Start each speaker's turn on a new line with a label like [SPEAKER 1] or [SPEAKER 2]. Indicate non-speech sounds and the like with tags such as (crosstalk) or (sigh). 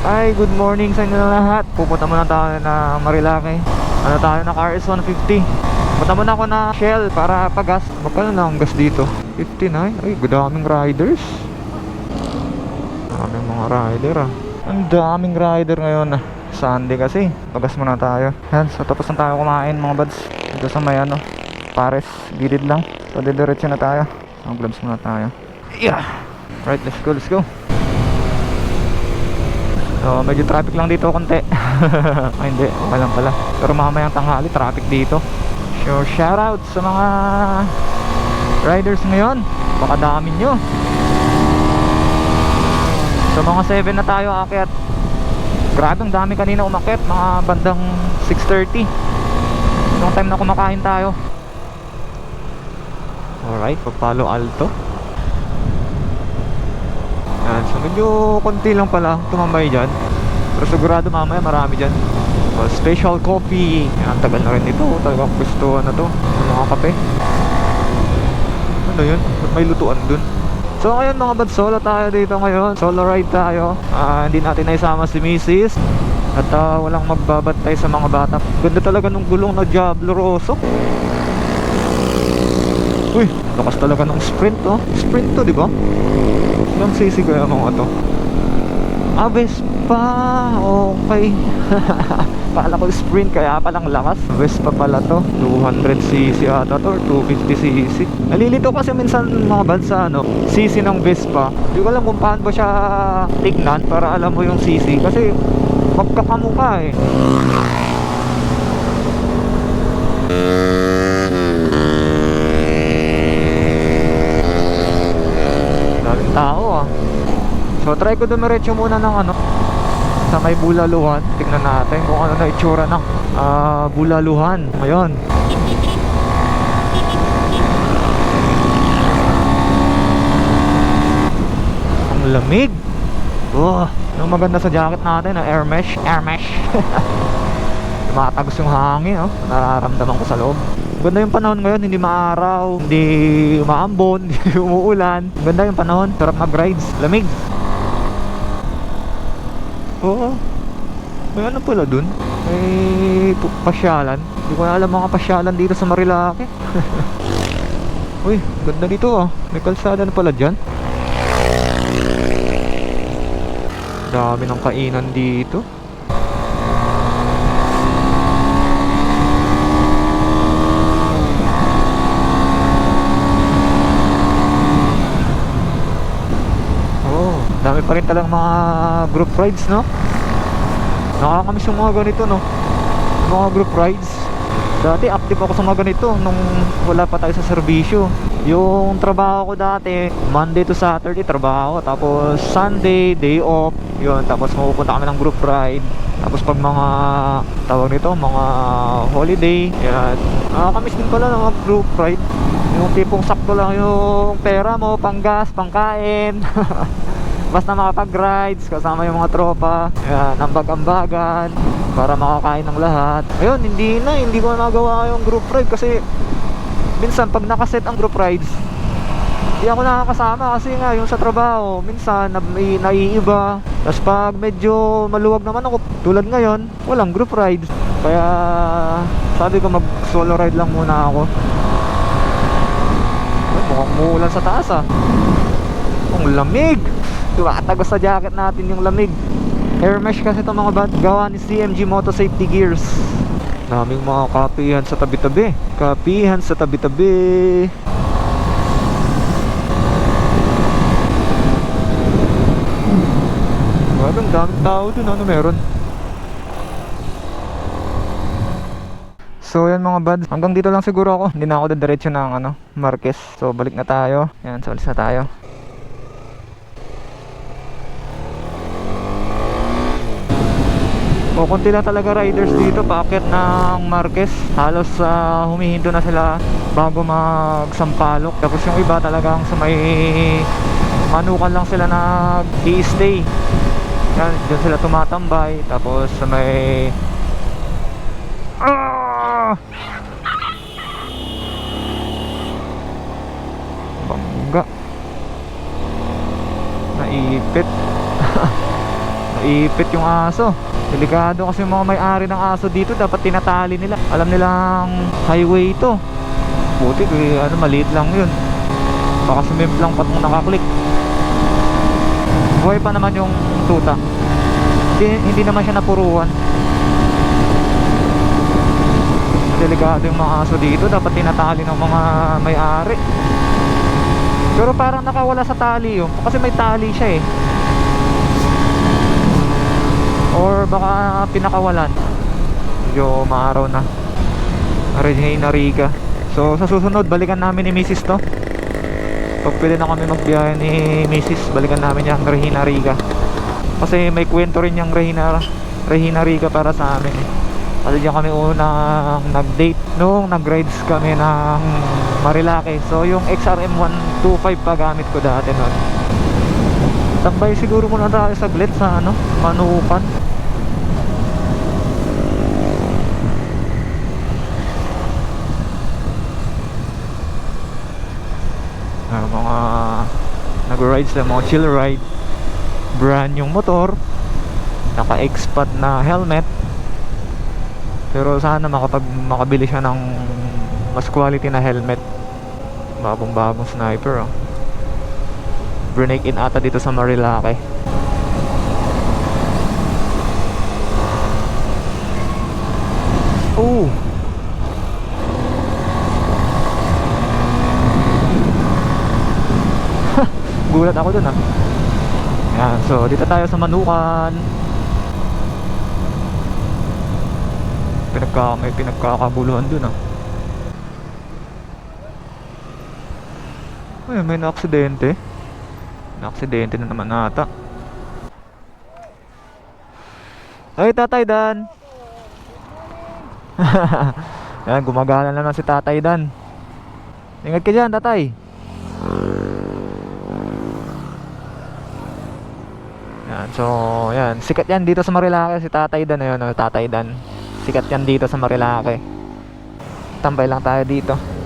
[SPEAKER 1] Ay, good morning sa inyo lahat. Pupunta muna tayo na Marilake. Ano tayo na RS 150. Punta muna ako na Shell para pagas. Magkano na ang gas dito? 59? Ay, daming riders. Daming mga rider ah. Ang daming rider ngayon ah. Sunday kasi. Pagas muna tayo. Yan, so tapos na tayo kumain mga buds. Dito sa may ano, pares, gilid lang. So, didiretso na tayo. Ang gloves muna tayo. Yeah! Right, let's go, let's go. So, medyo traffic lang dito konti. (laughs) Ay, hindi. Okay lang pala. Pero mamayang tanghali, traffic dito. So, shoutout sa mga riders ngayon. Baka dami nyo. So, mga 7 na tayo akit. Grabe, ang dami kanina umakit. Mga bandang 6.30. Yung time na kumakain tayo. Alright, pagpalo alto. Yan, so medyo konti lang pala tumambay dyan. Pero sigurado mamaya marami dyan. So, special coffee. Yan, tagal na rin ito. Talagang gusto na to. Mga kape. Ano yun? May lutuan dun? So ngayon mga bad, solo tayo dito ngayon. Solo ride tayo. Ah, hindi natin naisama si Mrs. At ah, walang magbabantay sa mga bata. Ganda talaga nung gulong na Diablo Rosso. Uy, lakas talaga ng sprint oh. Sprint to, di ba? Ilang sisi kaya mga to? Ah, Vespa. Okay. (laughs) Kala ko sprint kaya palang lakas. Vespa pala to. 200cc ata to or 250cc. Nalilito kasi minsan mga bad sa ano, cc ng Vespa. Hindi ko alam kung paano ba siya tignan para alam mo yung cc. Kasi magkakamukha eh. Daming tao ah. So try ko dumiretso muna ng ano sa may bulaluhan. Tingnan natin kung ano na itsura ng ah, bulaluhan. Ngayon. Ang lamig. Oh, yung maganda sa jacket natin, na air mesh, air mesh. (laughs) Tumatagos yung hangin, oh. Nararamdaman ko sa loob. Ganda yung panahon ngayon, hindi maaraw, hindi umaambon, (laughs) hindi umuulan. Ganda yung panahon, sarap mag-rides, lamig. Oo. May ano pala dun? May pasyalan. Hindi ko alam mga pasyalan dito sa Marilake. (laughs) Uy, ganda dito ah. May kalsada na pala dyan. Dami ng kainan dito. Oh, dami pa rin talang mga group rides, no? Nakakamiss yung mga ganito, no? Mga group rides. Dati active ako sa mga ganito nung wala pa tayo sa serbisyo. Yung trabaho ko dati, Monday to Saturday trabaho, tapos Sunday day off. Yun, tapos mapupunta kami ng group ride. Tapos pag mga tawag nito, mga holiday, yan. Nakakamiss din pala ng group ride. Yung tipong sakto lang yung pera mo, panggas, pangkain. (laughs) Basta makapag-rides kasama yung mga tropa. Yan, ambag-ambagan para makakain ng lahat. Ayun, hindi na, hindi ko na magawa yung group ride kasi minsan pag nakaset ang group rides, hindi ako nakakasama kasi nga yung sa trabaho, minsan may, naiiba. Tapos pag medyo maluwag naman ako, tulad ngayon, walang group rides. Kaya sabi ko mag solo ride lang muna ako. Ay, mukhang umuulan sa taas ah. Ang lamig! Tumatagos sa jacket natin yung lamig. Air mesh kasi itong mga bad gawa ni CMG Moto Safety Gears. Daming mga kapihan sa tabi-tabi. Kapihan sa tabi-tabi. Grabe, ang daming tao dun. Ano meron? So yan mga buds, hanggang dito lang siguro ako. Hindi na ako diretso ng ano, Marquez. So balik na tayo. Yan, so alis na tayo. O konti lang talaga riders dito paakyat ng Marquez. Halos uh, humihinto na sila bago magsampalok. Tapos yung iba talagang sa may manukan lang sila nag stay Yan, dyan sila tumatambay. Tapos sa may Ah! Bangga. Naipit. (laughs) ipit yung aso. Delikado kasi yung mga may-ari ng aso dito, dapat tinatali nila. Alam nilang highway ito. Buti, eh, ano, maliit lang yun. Baka sumimplang pa itong nakaklik. Buhay pa naman yung tuta. Hindi, hindi naman siya napuruan. Delikado yung mga aso dito, dapat tinatali ng mga may-ari. Pero parang nakawala sa tali yun, kasi may tali siya eh. Or baka pinakawalan. Medyo maaraw na. Regina Riga. So sa susunod, balikan namin ni Mrs. to. Pag pwede na kami magbiyahe ni Mrs. Balikan namin yung Regina Riga. Kasi may kwento rin yung Regina, Regina Riga para sa amin eh. Kasi diyan kami unang nag-date nung nag-rides kami ng Marilake. So yung XRM 125 pa gamit ko dati noon. Tambay siguro muna tayo saglit sa ano, Manukan. Ah, mga nag-rides na mga chill ride. Brand yung motor. Naka-expat na helmet. Pero sana makapag makabili siya ng mas quality na helmet. Bagong bagong sniper oh. Break in ata dito sa Marilake. Oh. Gulat ako dun ah. Yan, so dito tayo sa Manukan. Pinagka, may pinagkakabuluhan dun ah. Ay, may na-aksidente. Na-aksidente na naman ata. Ay, Tatay Dan. (laughs) Yan, gumagana na naman si Tatay Dan. Ingat ka dyan, Tatay. Yan, so, yan. Sikat yan dito sa Marilake. Si Tatay Dan, ayun, oh, Tatay Dan. Sikat yan dito sa Marilake. Tambay lang tayo dito.